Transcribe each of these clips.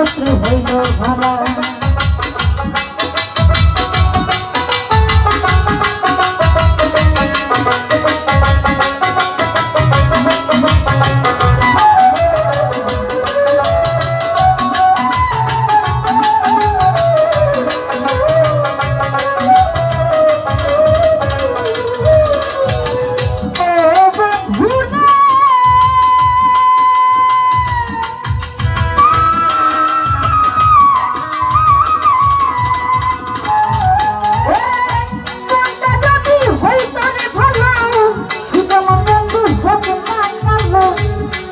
শত্রু হইল ভরা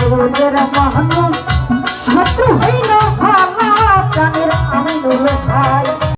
गोविंद रमहनु